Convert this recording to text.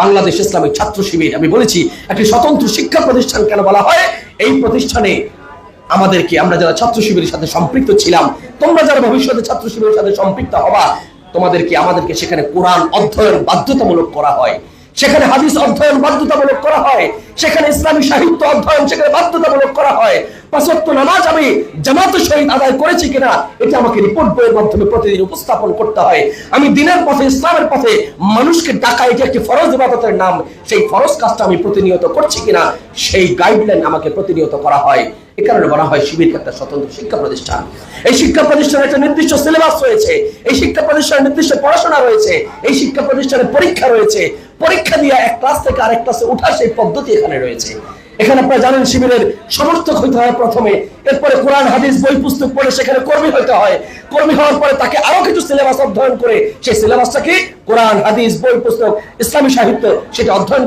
Bangladesh Islamic ছাত্র শিবির, আমি বলেছি, একটি স্বতন্ত্র শিক্ষা প্রতিষ্ঠান কেন বলা হয়? এই প্রতিষ্ঠানে আমাদেরকে, আমরা যারা ছাত্র শিবিরের সাথে সম্পৃক্ত ছিলাম, তোমরা যারা ভবিষ্যতে ছাত্র শিবিরের সাথে সম্পৃক্ত হবা, তোমাদেরকে, আমাদেরকে সেখানে কোরআন অধ্যয়ন বাধ্যতামূলক করা হয়। সেখানে হাদিস অধ্যয়ন বাধ্যতামূলক করা হয়, সেখানে ইসলামী সাহিত্য অধ্যয়ন, সেখানে বাধ্যতামূলক করা হয়। পাঁচত্ব নামাজ আমি জামাতের সহিত আদায় করেছি কিনা, এটা আমাকে রিপোর্ট বইয়ের মাধ্যমে প্রতিদিন উপস্থাপন করতে হয়। আমি দিনের পথে, ইসলামের পথে মানুষকে ডাকা এটি একটি ফরজ ইবাদতের নাম। সেই ফরজ কাজটা আমি প্রতিনিয়ত করছি কিনা, সেই গাইডলাইন আমাকে প্রতিনিয়ত করা হয়। এ কারণে বলা হয় শিবির একটা স্বতন্ত্র শিক্ষা প্রতিষ্ঠান। এই শিক্ষা প্রতিষ্ঠানের একটা নির্দিষ্ট সিলেবাস রয়েছে, এই শিক্ষা প্রতিষ্ঠানের নির্দিষ্ট পড়াশোনা রয়েছে, এই শিক্ষা প্রতিষ্ঠানের পরীক্ষা রয়েছে। পরীক্ষা দিয়ে এক ক্লাস থেকে আরেক ক্লাসে ওঠার সেই পদ্ধতি এখানে রয়েছে। এখানে আপনারা জানেন শিবিরের সমর্থক হইতে হয় প্রথমে। এরপরে কোরআন, হাদিস, বই, পুস্তক পড়ে সেখানে কর্মী হইতে হয়। কর্মী হওয়ার পরে তাকে আরও কিছু সিলেবাস অধ্যয়ন করে। সেই সিলেবাসটাকে কোরআন, হাদিস, বই, পুস্তক, ইসলামী সাহিত্য, সেটা অধ্যয়ন